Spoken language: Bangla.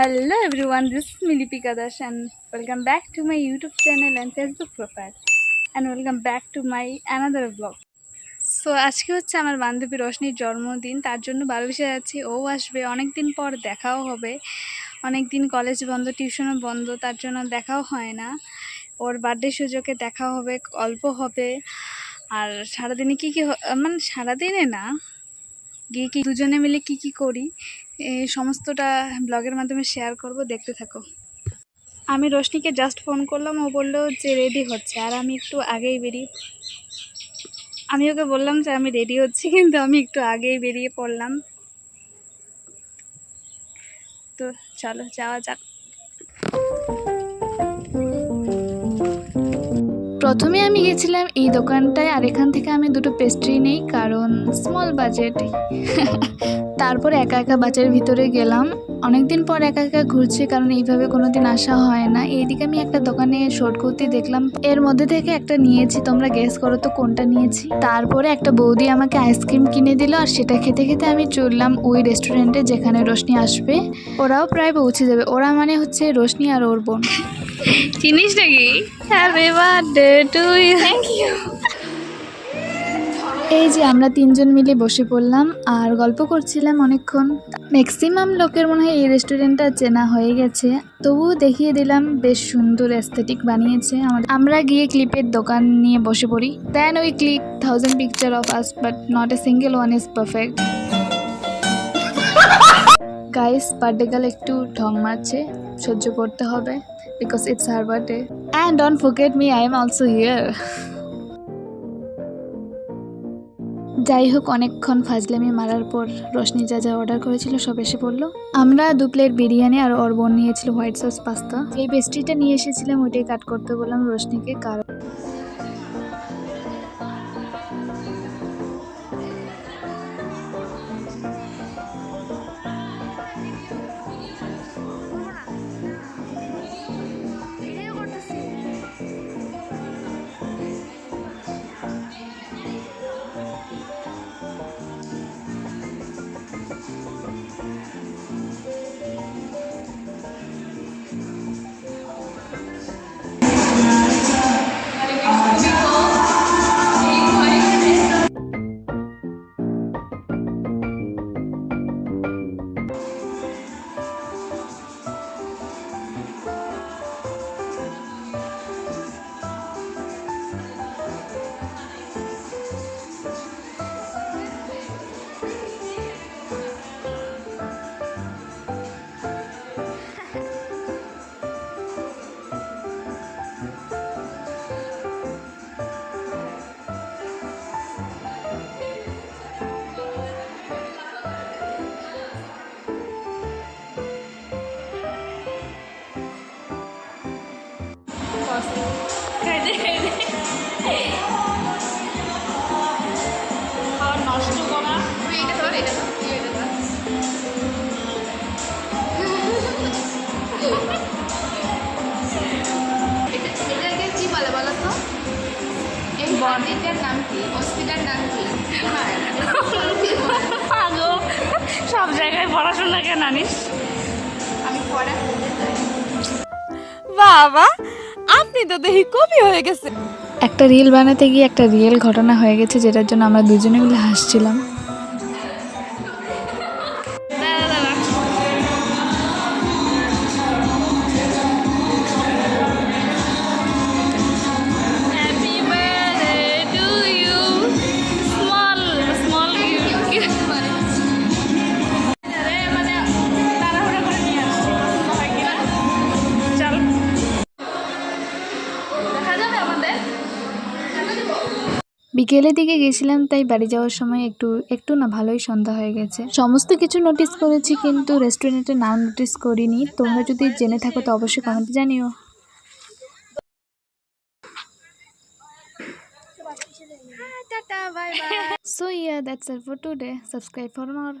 Hello everyone, this is Milipika Dash and welcome back to my YouTube channel and Facebook profile. And welcome back to my another vlog. So আজকে হচ্ছে আমার বান্ধবী রশনির জন্মদিন তার জন্য ভালোবেসে যাচ্ছি। ও আসবে অনেক দিন পর দেখাও হবে। অনেক দিন কলেজ বন্ধ টিউশনও বন্ধ তার জন্য দেখাও হয় না। ওর বার্থডে সুযোগে দেখা হবে গল্প হবে। আর সারাদিনে কী কী মানে সারাদিনে না গিয়ে কি দুজনে মিলে কি কি করি এই সমস্তটা ব্লগের মাধ্যমে শেয়ার করব, দেখতে থাকো। আমি রোশনিকে জাস্ট ফোন করলাম, ও বলল যে রেডি হচ্ছে, আর আমি একটু আগেই বেরিয়ে আমি ওকে বললাম যে আমি রেডি হচ্ছি, কিন্তু আমি একটু আগেই বেরিয়ে পড়লাম। তো চলো, যাওয়া যাক। প্রথমে আমি গেছিলাম এই দোকানটায়, আর এখান থেকে আমি দুটো পেস্ট্রি নেই, কারণ স্মল বাজেট তারপর একা একা বাজারের ভিতরে গেলাম। অনেকদিন পর একা একা ঘুরছি, কারণ এইভাবে কোনোদিন আসা হয় না। এইদিকে আমি একটা দোকানে শর্ট কুর্তি দেখলাম। এর মধ্যে থেকে একটা নিয়েছি, তোমরা গেস করো তো কোনটা নিয়েছি। তারপরে একটা বৌদি আমাকে আইসক্রিম কিনে দিল, আর সেটা খেতে খেতে আমি চললাম ওই রেস্টুরেন্টে যেখানে রোশনি আসবে। ওরাও প্রায় পৌঁছে যাবে। ওরা মানে হচ্ছে রোশনি আর ওর বোন। চিনিস নাকি? Happy birthday to you thank you এই যে আমরা তিনজন মিলে বসে পড়লাম আর গল্প করছিলাম অনেকক্ষণ। ম্যাক্সিমাম লোকের মনে হয় এই রেস্টুরেন্টটা চেনা হয়ে গেছে। তবুও দেখিয়ে দিলাম বেশ সুন্দর অ্যাস্থেটিক বানিয়েছে। আমাদের আমরা গিয়ে ক্লিপের দোকান নিয়ে বসে পড়ি। Then we click thousand picture of us but not a single one is perfect guys birthday girl একটু ঢং মারছে। সহ্য করতে হবে। Because it's her birthday. And don't forget me I am also here. যাই হোক, অনেকক্ষণ ফাজলামি মারার পর রশ্মি যা যা অর্ডার করেছিল সব এসে পড়ল আমরা দু প্লেট বিরিয়ানি আর ওর বোন নিয়েছিল হোয়াইট সস পাস্তা এই পেস্ট্রিটা নিয়ে এসেছিলাম, ওইটাই কাট করতে বললাম রোশনিকে, কারণ নষ্ট করা এটা ধর এটা বডিটার নাম কি হসপিটাল নাম কি হ্যাঁ সব জায়গায় পড়াশোনা কেন আনিস আমি পড়া বাবা আপনি তো দেখি কবি হয়ে গেছে। একটা রিল বানাতে গিয়ে একটা রিয়েল ঘটনা হয়ে গেছে, যেটার জন্য আমরা দুজনে মিলে হাসছিলাম। বিকেলের দিকে গেছিলাম তাই বাড়ি যাওয়ার সময় একটু একটু না ভালোই সন্ধ্যা হয়ে গেছে সমস্ত কিছু নোটিস করেছি কিন্তু রেস্টুরেন্টের নাম নোটিস করিনি তোমরা যদি জেনে থাকো তো অবশ্যই কমেন্টে জানিও So yeah, that's it for today. Subscribe for more.